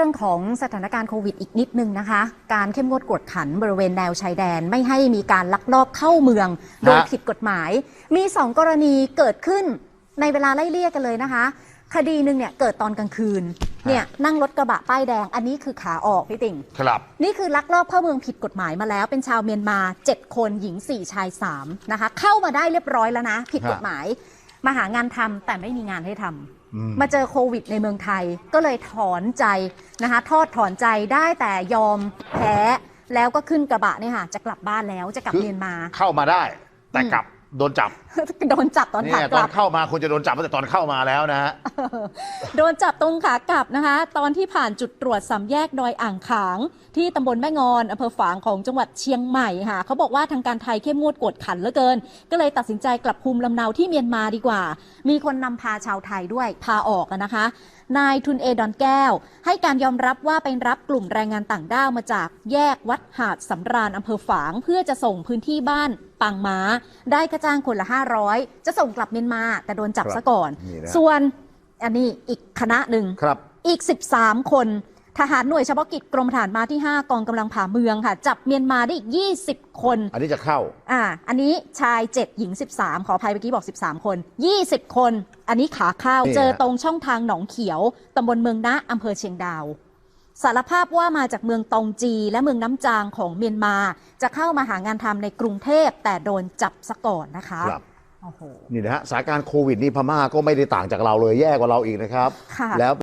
รื่องของสถานการณ์โควิดอีกนิดนึงนะคะ การเข้มงวดกวดขันบริเวณแนวชายแดน ไม่ให้มีการลักลอบเข้าเมือง โดยผิดกฎหมาย มีสองกรณีเกิดขึ้นในเวลาไล่เลี่ยกันเลยนะคะ คดีหนึ่งเนี่ยเกิดตอนกลางคืนเนี่ยนั่งรถกระบะป้ายแดง อันนี้คือขาออกพี่ติ่งครับนี่คือลักลอบเข้าเมืองผิดกฎหมายมาแล้ว เป็นชาวเมียนมา 7 คนหญิง 4 ชาย 3 นะคะ เข้ามาได้เรียบร้อยแล้วนะ ผิดกฎหมายมาหางานทำแต่ไม่มีงานให้ทำอื มมาเจอโควิดในเมืองไทย ก็เลยถอนใจนะคะ ทอดถอนใจได้แต่ยอมแพ้ แล้วก็ขึ้นกระบะเนี่ยค่ะ จะกลับบ้านแล้วจะกลับคือเมียนมา เข้ามาได้ แต่อืมกลับ โดนจับโดนจับตอนเนี่ขายกตอลันบ เข้ามาควรจะโดนจับตั้งแต่ตอนเข้ามาแล้วนะฮะ โดนจับตรงขากลับนะคะ ตอนที่ผ่านจุดตรวจสามแยกดอยอ่างขาง ที่ตำบลแม่งอนอำเภอฝางของจังหวัดเชียงใหม่ค่ะเขาบอกว่าทางการไทยเข้มงวดกวดขันเหลือเกิน ก็เลยตัดสินใจกลับภูมิลำเนาที่เมียนมาดีกว่า มีคนนำพาชาวไทยด้วยพาออกอะนะคะ นายทุนเอดอนแก้ว ให้การยอมรับว่าไปรับกลุ่มแรงงานต่างด้าวมาจากแยกวัดหาดสำราญอำเภอฝาง เพื่อจะส่งพื้นที่บ้านปังม้า ได้ค่าจ้างคนละ 500 จะส่งกลับเมียนมา แต่โดนจับครับซะก่อน นี่นะ ส่วนอันนี้อีกคณะหนึ่ง ครับ อีก 13 คน ทหารหน่วยเฉพาะกิจกรมฐานมาที่ 5 กองกำลังผ่าเมืองค่ะ จับเมียนมาได้อีก 20 คน อันนี้จะเข้า อ่า อันนี้ชาย 7 หญิง 13 ขออภัยเมื่อกี้บอก 13 คน 20 คน อันนี้ขาเข้า นี่ฮะ เจอตรงช่องทางหนองเขียว ตำบลเมืองนะอำเภอเชียงดาว สารภาพว่ามาจากเมืองตองจีและเมืองน้ำจางของเมียนมา จะเข้ามาหางานทำในกรุงเทพแต่โดนจับซะก่อนนะคะครับโอ้โหนี่นะฮะสถานการณ์โควิดนี่พม่าก็ไม่ได้ต่างจากเราเลยแย่กว่าเราอีกนะครับค่ะแล้ว